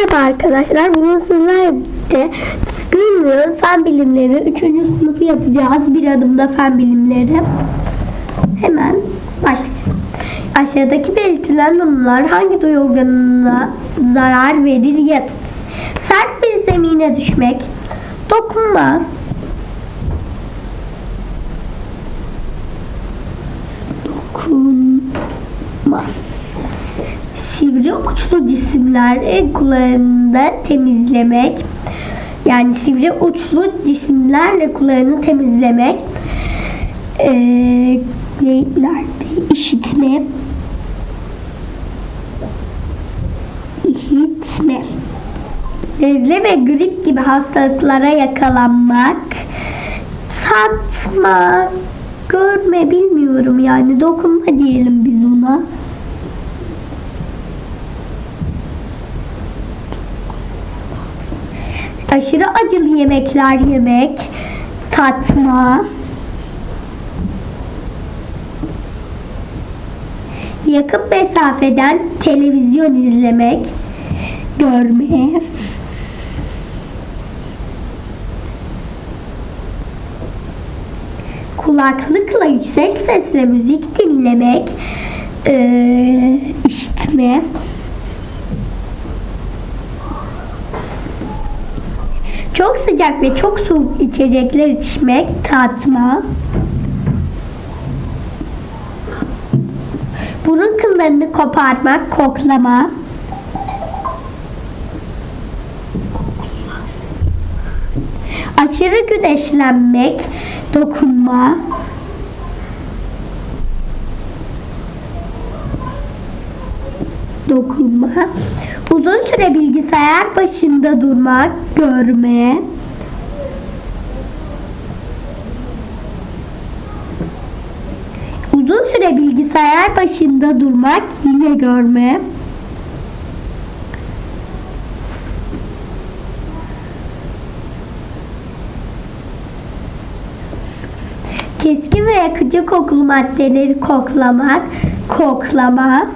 Merhaba arkadaşlar. Bugün sizlerle birlikte günlüğün fen bilimleri 3. sınıfı yapacağız. Bir adımda fen bilimleri. Hemen başlayalım. Aşağıdaki belirtilen durumlar hangi duyu organına zarar verir yazınız. Sert bir zemine düşmek, dokunma sivri uçlu cisimler kulağında temizlemek. Yani sivri uçlu cisimlerle kulağını temizlemek. Ee, nerede? işitme. İşitme. Nezle ve grip gibi hastalıklara yakalanmak. Satma. Görme bilmiyorum yani. Dokunma diyelim biz buna aşırı acılı yemekler yemek, tatma, yakın mesafeden televizyon izlemek, görme, kulaklıkla yüksek sesle müzik dinlemek, eee, işitme, Çok sıcak ve çok soğuk içecekler içmek, tatma. Burun kıllarını koparmak, koklama. Aşırı güneşlenmek, dokunma. Dokunma. Uzun süre bilgisayar başında durmak, görme. Uzun süre bilgisayar başında durmak, yine görme. Keskin ve yakıcı kokulu maddeleri koklamak, koklama.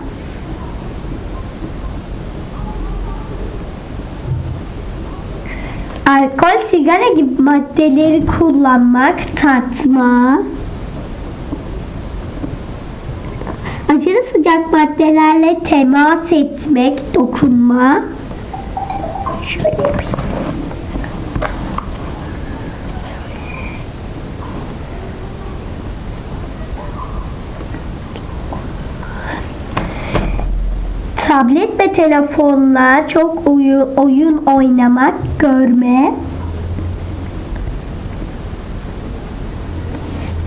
Alkol, sigara gibi maddeleri kullanmak, tatma. Aşırı sıcak maddelerle temas etmek, dokunma. Şöyle yapayım. Tablet ve telefonla çok oyu- oyun oynamak, görme.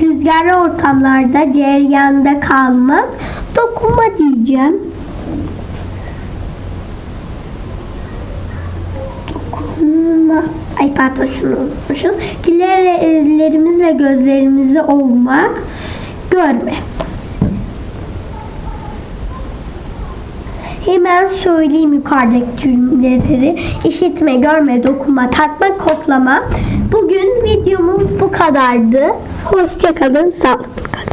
Rüzgarlı ortamlarda cereyanda kalmak, dokunma diyeceğim. Dokunma. Ay pardon şunu unutmuşuz. Dilerlerimizle gözlerimizi olmak, görme. Hemen söyleyeyim yukarıdaki cümleleri. İşitme, görme, dokunma, takma, koklama. Bugün videomuz bu kadardı. Hoşçakalın, sağlıklı kalın.